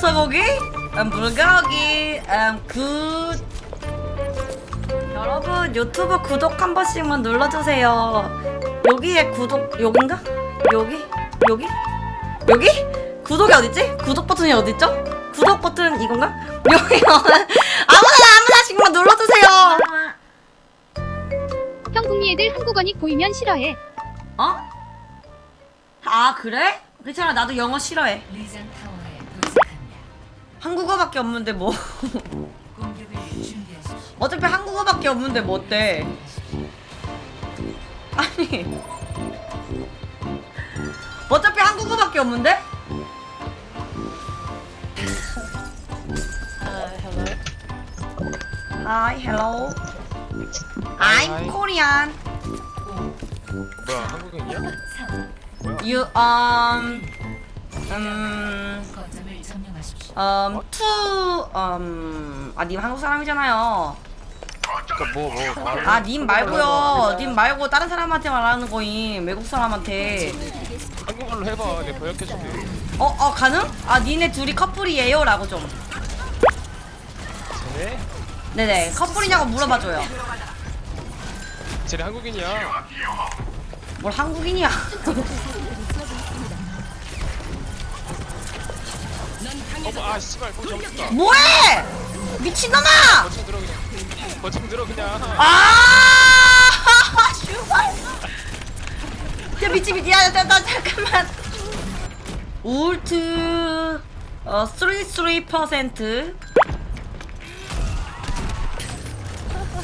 소고기, 음, 불고기, 음, 굿. 여러분 유튜브 구독 한 번씩만 눌러주세요. 여기에 구독 여긴가? 여기? 여기? 여기? 구독이 어딨지? 구독 버튼이 어딨죠? 구독 버튼 이건가? 여기 아무나 아무나씩만 눌러주세요. 형국미 애들 한국어니 보이면 싫어해. 어? 아 그래? 괜찮아 나도 영어 싫어해. 한국어밖에 없는데 뭐. 어차피 한국어밖에 없는데 뭐 어때? 아니 어차피 한국어밖에 없는데? Hi, hello. I'm Korean. 뭐야 한국인이야? 3. You um um 점령하십시오. um to um 아님 한국 사람이잖아요. 그니까 뭐 뭐 뭐, 아 님 말고요. 님 말고 다른 사람한테 말하는 거임. 외국 사람한테. 한국말로 해봐 내가 번역해 줄게 어, 어, 가능? 아, 니네 둘이 커플이에요? 라고 좀. 쟤네? 네네, 커플이냐고 물어봐줘요. 쟤네 한국인이야 뭘 한국인이야. 어머 아 씨발 거기 잘못했다 뭐해! 미친놈아! 거창 들어 그냥 거창 들어 그냥 아! 슈발! 야, 미친, 미친. 야, 나, 나, 잠깐만. 울트, 어, 33%.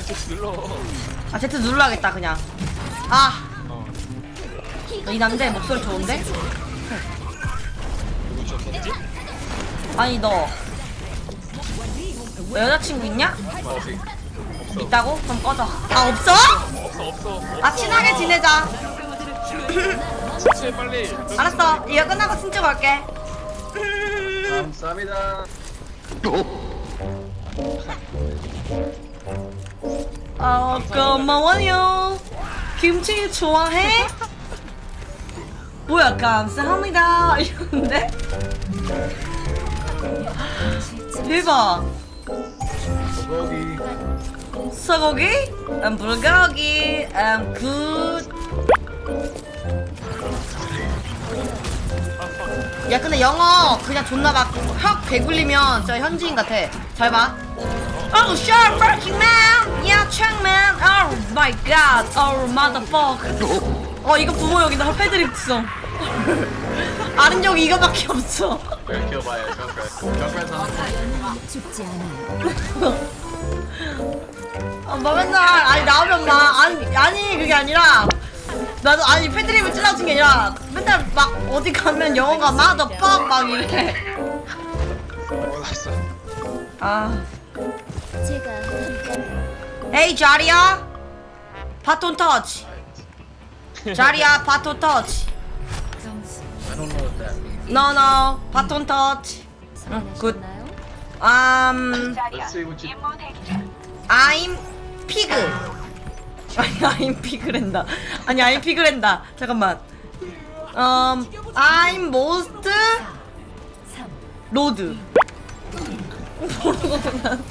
이렇게 눌러 아, Z 눌러야겠다, 그냥. 아, 어이 남자 목소리 좋은데? 누구죠 겐지? 아니, 너. 너 여자친구 있냐? 없어 있다고? 그럼 꺼져. 아, 없어? 없어 없어 아, 친하게 지내자. 진짜 빨리 알았어. 이거 끝나고 진짜 갈게. 감사합니다. 어, 고마워요. 김치 좋아해? 뭐야, 감사합니다. 이러는데? 대박. 소고기. 소고기, 음, 불고기, 음, 굿. 야, 근데 영어 그냥 존나 막혁 배굴리면 진짜 현지인 같아. 잘 봐. Oh, sure, working man. Yeah, check man. Oh my god. Oh, motherfucker. 어, 이거 부모 여기다 패드립 있어. 아는 적이 이거밖에 없어. 죽지 않아요. 어, 막 맨날 아니 나오면 막 아니 아니 그게 아니라. 나도 아니 패드립을 찔러준 게 아니라 맨날 막 어디 가면 영어가 마더 퍽막 이래. 몰랐어 아. 제가 에이 자리야. 바톤 터치. 자리야 바톤 터치 No, no. 바톤 터치. 응, 굿. Um, Let's see what you. I'm pig. 아니, I'm pig랜다. 아니, I'm pig랜다. 잠깐만. Um, I'm most road. 모르고 난.